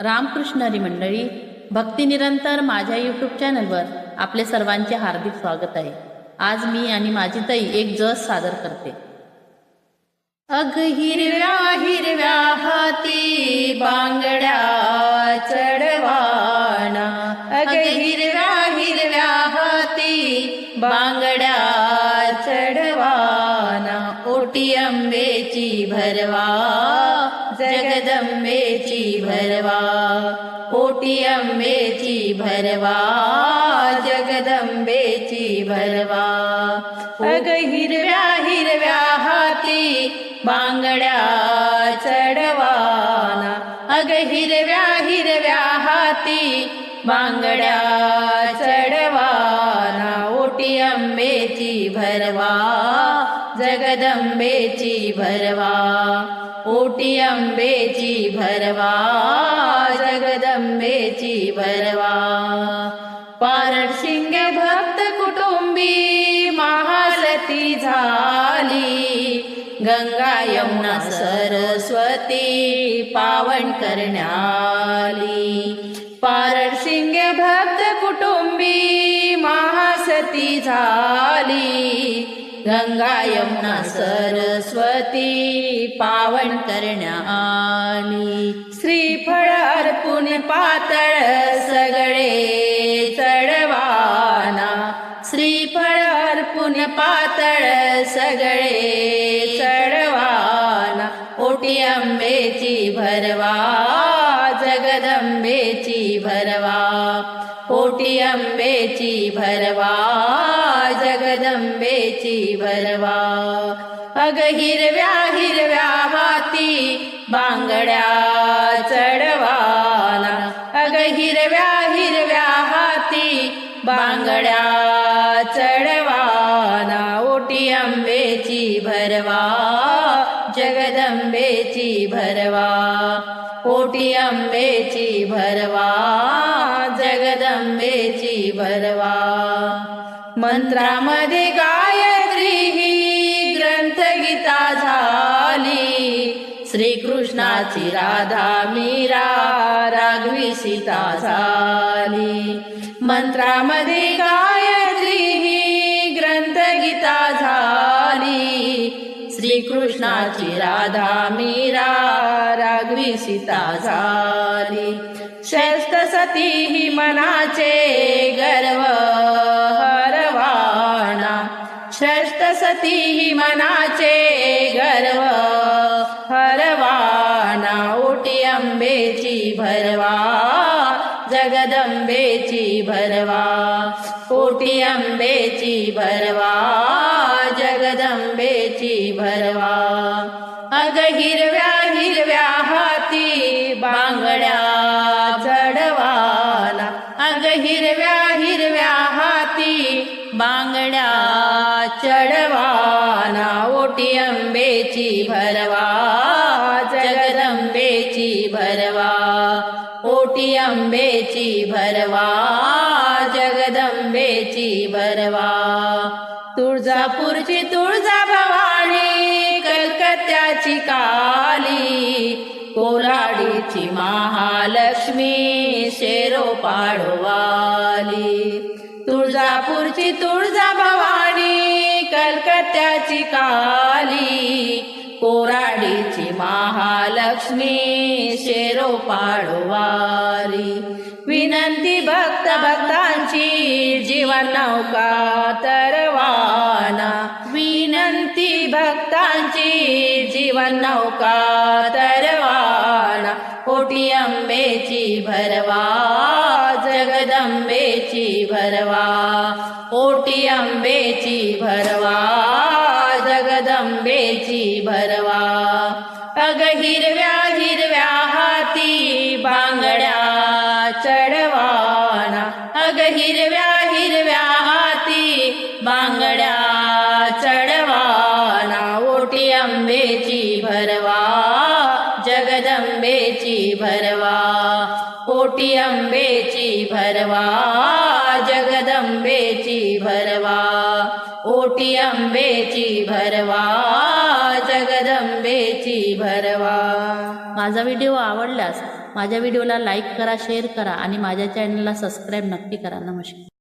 रामकृष्ण हरी मंडळी भक्ती निरंतर माझ्या यूट्यूब चॅनलवर आपले सर्वांचे हार्दिक स्वागत आहे. आज मी आणि माझी ताई एक जस सादर करते. अग हिरव्या हिरव्या हाती बांगड्या चढवाना. अग हिरव्या हिरव्या हाती बांगड्या चढवाना. ओटी आंबेची भरवा जगदंबेची भरवा ओटी अंबेची भरवा जगदंबेची भरवा. अग हिरव्या हिरव्या हाती बांगड्या चढवाना. अग हिरव्या हिरव्या हाती बांगड्या चढवाना. ओटी अंबेची भरवा. जगदंबेची भरवा ओटी अंबेची भरवा जगदंबेची भरवा. पारड भक्त कुटुंबी महालती झाली. गंगा यमुना सरस्वती पावन करण्याली. पारड भक्त कुटुंबी महासती झाली. गंगा यमुना सरस्वती पावन करण्या आली. श्रीफळ अर्पुन पातळ सगळे चढवाना. श्रीफळ अर्पुन पातळ सगळे चढवाना. ओटी अंबेची भरवा जगदंबेची भरवा. ओटी अंबेची भरवा जगदंबेची भरवा अग हिरव्या हिरव्या हाती बांगड्या चढवाना अग हिरव्या हिरव्या हाती बांगड्या चढवाना ओटी आंबेची भरवा जगदंबेची भरवा ओटी आंबेची भरवा जगदंबेची भरवा मंत्रामध्ये गायत्री ही ग्रंथगीता झाली. श्रीकृष्णाची राधा मीरा राघवी सीता झाली. मंत्रामध्ये गायत्री ही ग्रंथगीता झाली. श्रीकृष्णाची राधा मीरा राघवी सीता झाली. श्रेष्ठ सती ही मनाचे गर्व श्रेष्ठ सती मनाचे गर्व. हरवाणा ओटी अंबेची भरवा जगदंबेची भरवा. ओटी अंबेची भरवा जगदंबेची भरवा. अग हिरव्या हिरव्या चढवाना अंबेची भरवा जगदंबेची भरवा. ओटी अंबेची भरवा जगदंबेची भरवा. तुळजापूरची तुळजा भवानी कलकत्याची काली. कोराडीची महालक्ष्मी शेरो पाडवाली. तुळजापूरची तुळजा भवानी कलकत्याची काली. कोराडीची महालक्ष्मी शेरो पाडवाली विनंती भक्त भक्तांची जीवन नौका तरवाना. विनंती भक्तांची जीवन नौका तरवाना. कोटी अंबेची भरवा जगदंबेची भरवा. कोटी अंबेची भरवा जगदंबेची भरवा. अग हिरव्या हिरव्या हाती बांगड्या चढवाना. अग हिरव्या हिरव्या हाती बांगड्या चढवाना. ओटी अंबेची भरवा जगदंबेची भरवा. ओटी अंबेची भरवा जगदंबेची भरवा. ओटी अंबेची भरवा जगदंबेची भरवा. माझा व्हिडिओ आवडल्यास माझ्या व्हिडिओला लाईक करा शेअर करा आणि माझ्या चॅनलला सबस्क्राईब नक्की करा. नमस्कार.